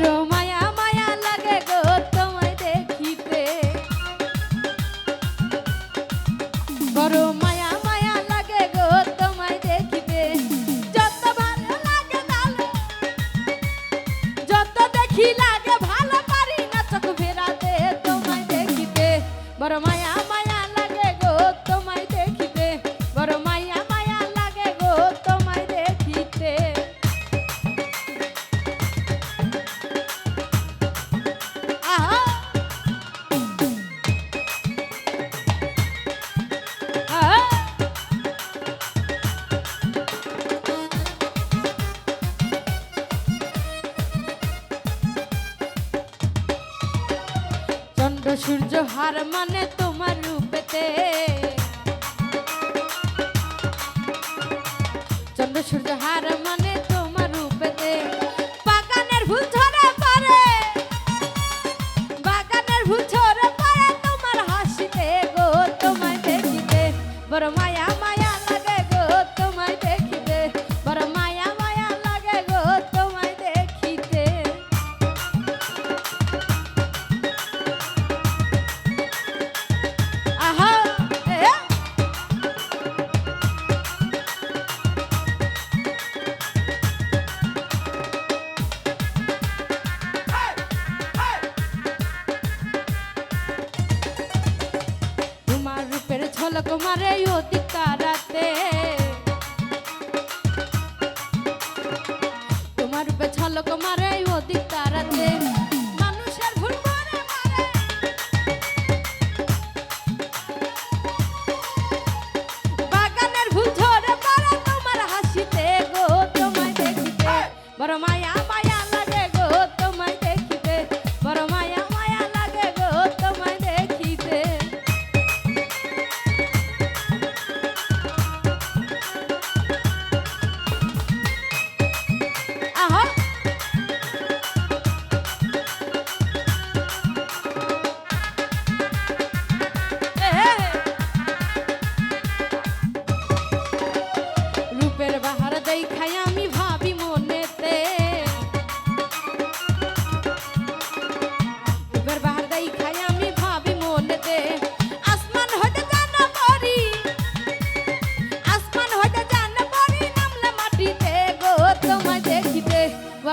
broma. তো সূর্য হার মানে তোমার রূপেতে। চন্দ্র সূর্য হার ঝলক মারে অতি কারাতে তোমার উপে ঝলক মারে অতি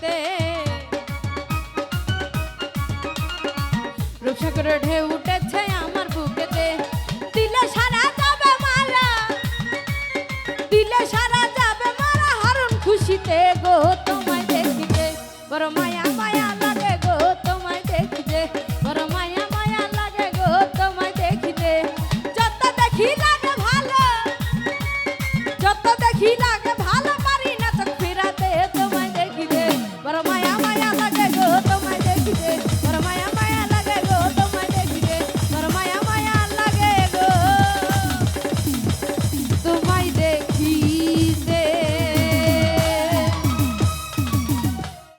যেতে রূপসাগরের ঢেউ